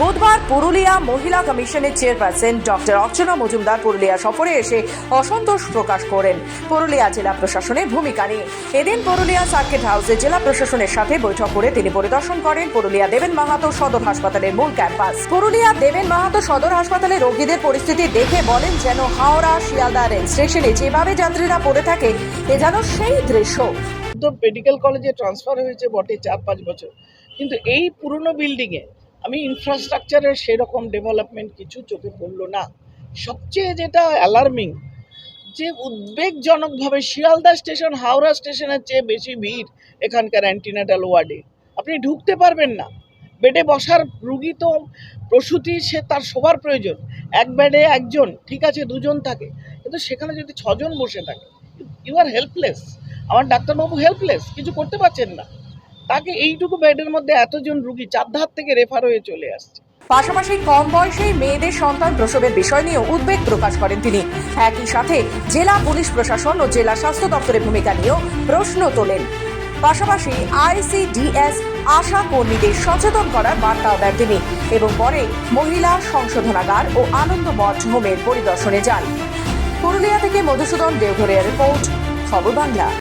বুধবার পুরুলিয়া মহিলা কমিশনের চেয়ারপারসন ডক্টর অর্চনা মজুমদার পুরুলিয়া সফরে এসে অসন্তোষ প্রকাশ করেন। পুরুলিয়া জেলা প্রশাসনের ভূমিকা নিয়ে। এদিন পুরুলিয়া সার্কিট হাউসে জেলা প্রশাসনের সাথে বৈঠক করে তিনি পরিদর্শন করেন পুরুলিয়া দেবেন মাহাতো সদর হাসপাতালের মূল ক্যাম্পাস। পুরুলিয়া দেবেন মাহাতো সদর হাসপাতালে রোগীদের পরিস্থিতি দেখে বলেন যেন হাওড়া, শিয়ালদা, রেল স্টেশনে যেভাবে যাত্রীরা পড়ে থাকে, এ যেন সেই দৃশ্য। তো মেডিকেল কলেজে ট্রান্সফার হয়েছে বটে চার পাঁচ বছর। কিন্তু এই পুরনো বিল্ডিংয়ে আমি ইনফ্রাস্ট্রাকচারের সেরকম ডেভেলপমেন্ট কিছু চোখে পড়ল না। সবচেয়ে যেটা অ্যালার্মিং যে উদ্বেগজনকভাবে শিয়ালদা স্টেশন, হাওড়া স্টেশনের চেয়ে বেশি ভিড় এখানকার অ্যান্টিনাটাল ওয়ার্ডে আপনি ঢুকতে পারবেন না। বেডে বসার রুগী তো প্রসূতি, সে তার সবার প্রয়োজন। এক বেডে একজন, ঠিক আছে, দুজন থাকে। কিন্তু সেখানে যদি ছজন বসে থাকে ইউ আর হেল্পলেস আমার ডাক্তারবাবু হেল্পলেস কিছু করতে পারছেন না। তাকে এইটুকু বেডের মধ্যে এতজন রুগী চারধার থেকে রেফার হয়ে চলে আসছে। পাশাপাশি কম বয়সেই মেয়েদের সন্তান প্রসবের বিষয় নিয়েও উদ্বেগ প্রকাশ করেন তিনি। একই সাথে জেলা পুলিশ প্রশাসন ও জেলা স্বাস্থ্য দপ্তরের ভূমিকা নিয়েও প্রশ্ন তোলেন। পাশাপাশি আইসিডিএস আশা কর্মীদের সচেতন করার বার্তাও দেন তিনি এবং পরে মহিলা সংশোধনাগার ও আনন্দ মঠ হোমের পরিদর্শনে যান। পুরুলিয়া থেকে মধুসূদন দেওঘরের রিপোর্ট, খবর বাংলা।